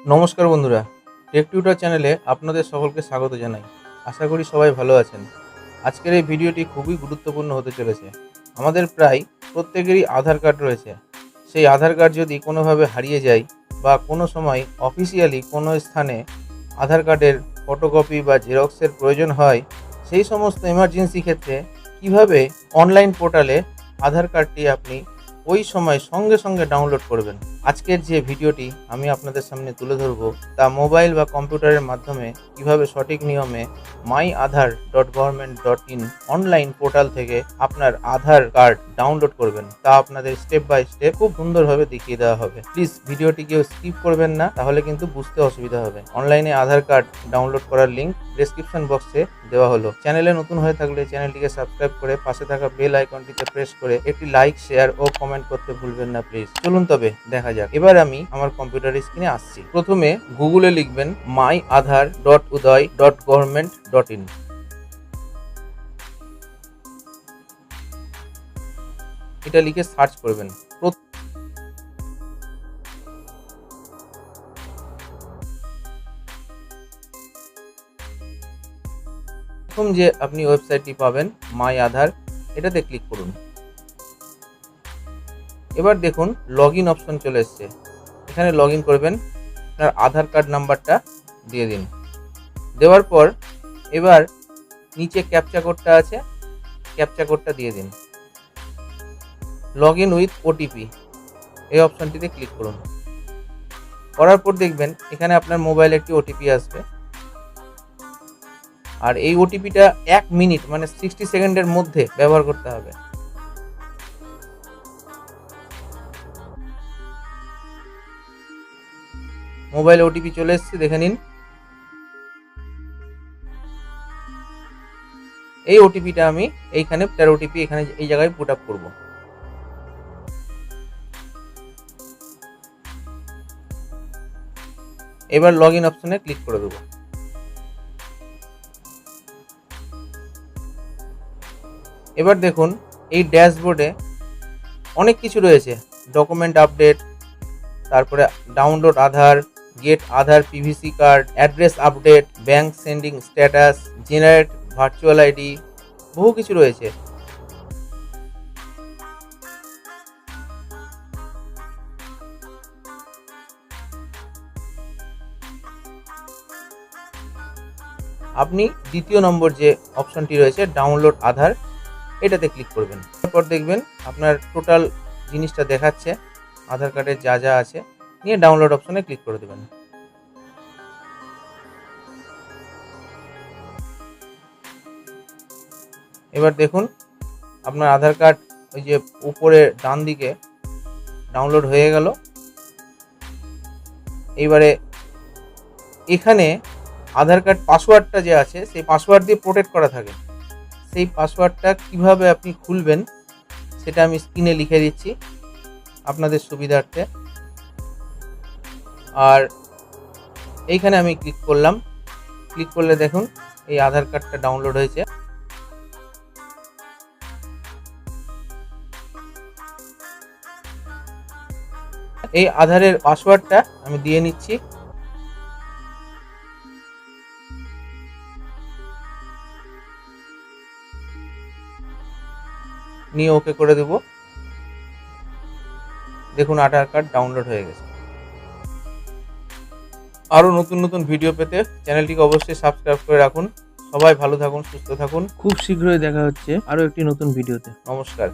নমস্কার বন্ধুরা take tutor চ্যানেলে আপনাদের সকলকে স্বাগত জানাই। আশা করি সবাই ভালো আছেন। আজকের এই ভিডিওটি খুবই গুরুত্বপূর্ণ হতে চলেছে। আমাদের প্রায় প্রত্যেকেরই আধার কার্ড রয়েছে। সেই আধার কার্ড যদি কোনোভাবে হারিয়ে যায় বা কোনো সময় অফিসিয়ালি কোনো স্থানে আধার কার্ডের ফটোকপি বা জেরক্সের প্রয়োজন হয়, সেই সমস্ত এমার্জেন্সি ক্ষেত্রে কীভাবে অনলাইন পোর্টালে আধার কার্ডটি আপনি ওই সময় সঙ্গে সঙ্গে ডাউনলোড করবেন? আজকের যে ভিডিওটি আমি আপনাদের সামনে তুলে ধরবো তা মোবাইল বা কম্পিউটারের মাধ্যমে কীভাবে সঠিক নিয়মে my Aadhaar dot government dot in online portal থেকে আপনার আধার কার্ড ডাউনলোড করবেন। তা আপনাদের স্টেপ বাই স্টেপ খুব সুন্দরভাবে দেখিয়ে দেওয়া হবে। প্লিজ ভিডিওটি কেউ স্কিপ করবেন না, তাহলে কিন্তু বুঝতে অসুবিধা হবে। অনলাইনে আধার কার্ড ডাউনলোড করার লিঙ্ক ডেসক্রিপশন বক্সে দেওয়া হলো। চ্যানেলে নতুন হয়ে থাকলে চ্যানেলটিকে সাবস্ক্রাইব করে পাশে থাকা বেল আইকনটিতে প্রেস করে একটি লাইক শেয়ার ও কমেন্ট করতে ভুলবেন না প্লিজ চলুন তবে দেখা যাক। এবার আমি আমার কম্পিউটার স্ক্রিনে আসছি। প্রথমে গুগলে লিখবেন my Aadhaar dot Uday dot government dot in এটা লিখে সার্চ করবেন। প্রথম যে আপনি ওয়েবসাইটটি পাবেন মাই আধার এটাতে ক্লিক করুন। এবার দেখুন লগ ইন অপশন চলে এসছে। এখানে লগ ইন করবেন, আপনার আধার কার্ড নাম্বারটা দিয়ে দিন। দেওয়ার পর এবার নিচে ক্যাপচা কোডটা আছে ক্যাপচা কোডটা দিয়ে দিন। লগ ইন উইথ ওটিপি এই অপশনটিতে ক্লিক করুন। করার পর দেখবেন এখানে আপনার মোবাইলে একটি ওটিপি আসবে। আর এই ওটিপিটা এক মিনিট মানে সিক্সটি সেকেন্ডের মধ্যে ব্যবহার করতে হবে। মোবাইলে ওটিপি চলে এসেছে, দেখে নিন। এই ওটিপিটা আমি এইখানে, তার ওটিপি এখানে এই জায়গায় পুট আপ করব। এবার লগ ইন অপশনে ক্লিক করে দেবো। এবার দেখুন, এই ড্যাশবোর্ডে অনেক কিছু রয়েছে। ডকুমেন্ট আপডেট তারপরে download Aadhaar get Aadhaar PVC card address update bank sending status generate virtual ID বহু কিছু রয়েছে। আপনি দ্বিতীয় নম্বর যে অপশনটি রয়েছে ডাউনলোড আধার এটাতে ক্লিক করবেন। তারপর দেখবেন আপনার টোটাল জিনিসটা দেখাচ্ছে, আধার কার্ডের যা যা আছে। নিয়ে ডাউনলোড অপশনে ক্লিক করে দেবেন। এবার দেখুন, আপনার আধার কার্ড ওই যে উপরে ডান দিকে ডাউনলোড হয়ে গেল। এইবারে এখানে আধার কার্ড পাসওয়ার্ডটা যে আছে, সেই পাসওয়ার্ড দিয়ে প্রোটেক্ট করা থাকে। সেই পাসওয়ার্ডটা কীভাবে আপনি খুলবেন, সেটা আমি স্ক্রিনে লিখে দিচ্ছি আপনাদের সুবিধার্থে। আর এইখানে আমি ক্লিক করলাম। ক্লিক করলে দেখুন, এই আধার কার্ডটা ডাউনলোড হয়েছে। এই আধারের পাসওয়ার্ডটা আমি দিয়ে নিচ্ছি। নিয়ে ওকে করে দেব। দেখুন, আধার কার্ড ডাউনলোড হয়ে গেছে। আরও নতুন নতুন ভিডিও পেতে চ্যানেলটিকে অবশ্যই সাবস্ক্রাইব করে রাখুন। সবাই ভালো থাকুন সুস্থ থাকুন। খুব শীঘ্রই দেখা হচ্ছে আরও একটি নতুন ভিডিওতে নমস্কার।